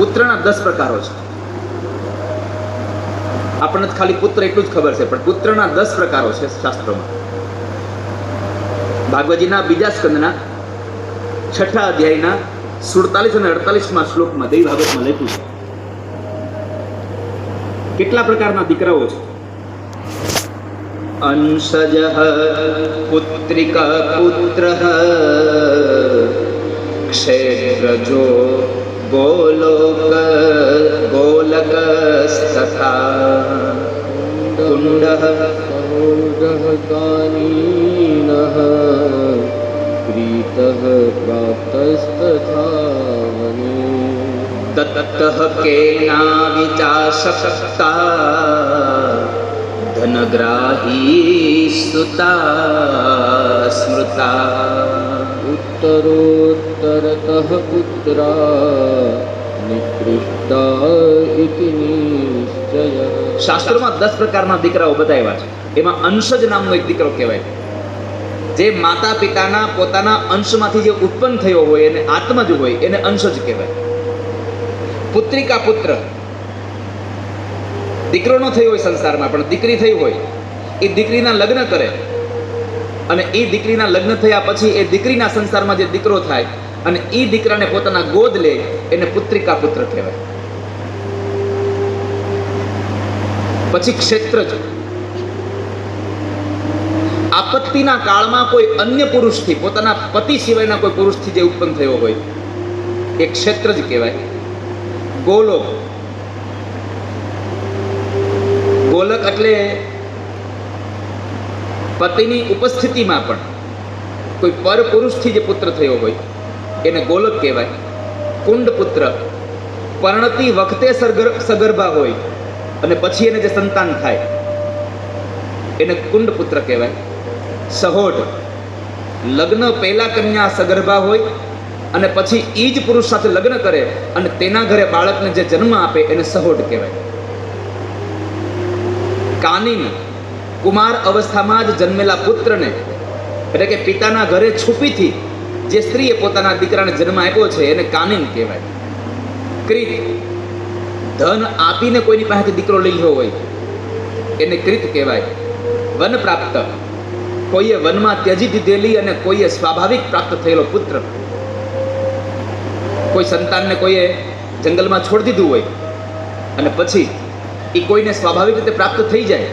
પુત્રના દસ પ્રકારો છે. આપણને ખાલી પુત્ર એટલું જ ખબર છે, પણ પુત્રના દસ પ્રકારો છે શાસ્ત્રોમાં. ભાગવતજીના બીજા સ્કંદના છઠ્ઠા અધ્યાયના સુડતાલીસ અને અડતાલીસમાં શ્લોકમાં દેવી ભાગવતમાં લખ્યું છે. કેટલા પ્રકારના દીકરાઓ છે? અંશજ, પુત્રિકા, પુત્ર, ક્ષેત્રજો गोलोक गोलकस्तथा। कुण्डः कौण्डः कानीनः प्रीतः प्राप्तस्तथा ततः केनाविचाशक्ता। धनग्राही सुता स्मृता। उत्तरोत्तरतः पुत्रा निकृष्टा इति निश्चयः શાસ્ત્રોમાં દસ પ્રકારના દીકરાઓ બતાવ્યા છે એમાં અંશજ નામનો એક દીકરો કહેવાય જે માતા પિતાના પોતાના અંશમાંથી જે ઉત્પન્ન થયો હોય એને આત્મજ હોય એને અંશજ કહેવાય પુત્રિકા પુત્ર દીકરો ન થયો હોય સંસારમાં પણ દીકરી થઈ હોય એ દીકરીના લગ્ન કરે અને એ દીકરીના લગ્ન થયા પછી એ દીકરીના સંસારમાં જે દીકરો થાય અને એ દીકરાને પોતાના ગોદ લે, એને પુત્રિકા પુત્ર કહેવાય. પછી ક્ષેત્રજ આપત્તિના કાળમાં કોઈ અન્ય પુરુષથી, પોતાના પતિ સિવાયના કોઈ પુરુષથી જે ઉત્પન્ન થયો હોય, એ ક્ષેત્ર જ કહેવાય. ગોલોક. ગોલક એટલે પતિની ઉપસ્થિતિમાં પણ કોઈ પર પુરુષથી જે પુત્ર થયો હોય, એને ગોલક કહેવાય કુંડ પુત્ર પરણતી વખતે સગર સગર્ભા હોય અને પછી એને જે સંતાન થાય, એને કુંડ પુત્ર કહેવાય. સહોઢ લગ્ન પહેલા કન્યા સગર્ભા હોય અને પછી એ જ પુરુષ સાથે લગ્ન કરે અને તેના ઘરે બાળકને જે જન્મ આપે એને સહોઢ કહેવાય. કાનીન કુમાર અવસ્થામાં જ જન્મેલા પુત્રને, એટલે કે પિતાના ઘરે છુપીથી જે સ્ત્રીએ પોતાના દીકરાને જન્મ આપ્યો છે, એને કાનીન કહેવાય. ક્રિત. ધન આપીને કોઈની પાસેથી દીકરો લઈ લીધો હોય, એને ક્રિત કહેવાય. વન પ્રાપ્ત. કોઈએ વનમાં ત્યજી દીધેલી અને કોઈએ સ્વાભાવિક પ્રાપ્ત થયેલો પુત્ર. કોઈ સંતાનને કોઈએ જંગલમાં છોડી દીધું હોય, અને પછી એ કોઈને સ્વાભાવિક રીતે પ્રાપ્ત થઈ જાય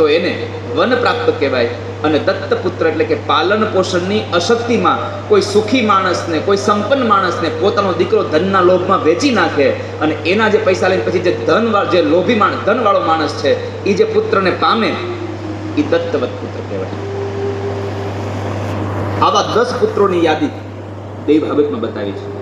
તો એને વન પ્રાપ્ત કહેવાય. અને દત્ત પુત્ર એટલે કે પાલન પોષણની અશક્તિમાં કોઈ સુખી માણસને, કોઈ સંપન્ન માણસને પોતાનો દીકરો ધનના લોભમાં વેચી નાખે અને એના જે પૈસા લઈને પછી જે ધન જે લોભી માણસ ધનવાળો માણસ છે એ જે પુત્રને પામે એ દત્તવત પુત્ર કહેવાય. આવા દસ પુત્રોની યાદી દેવ ભાગવતમાં બતાવી છે.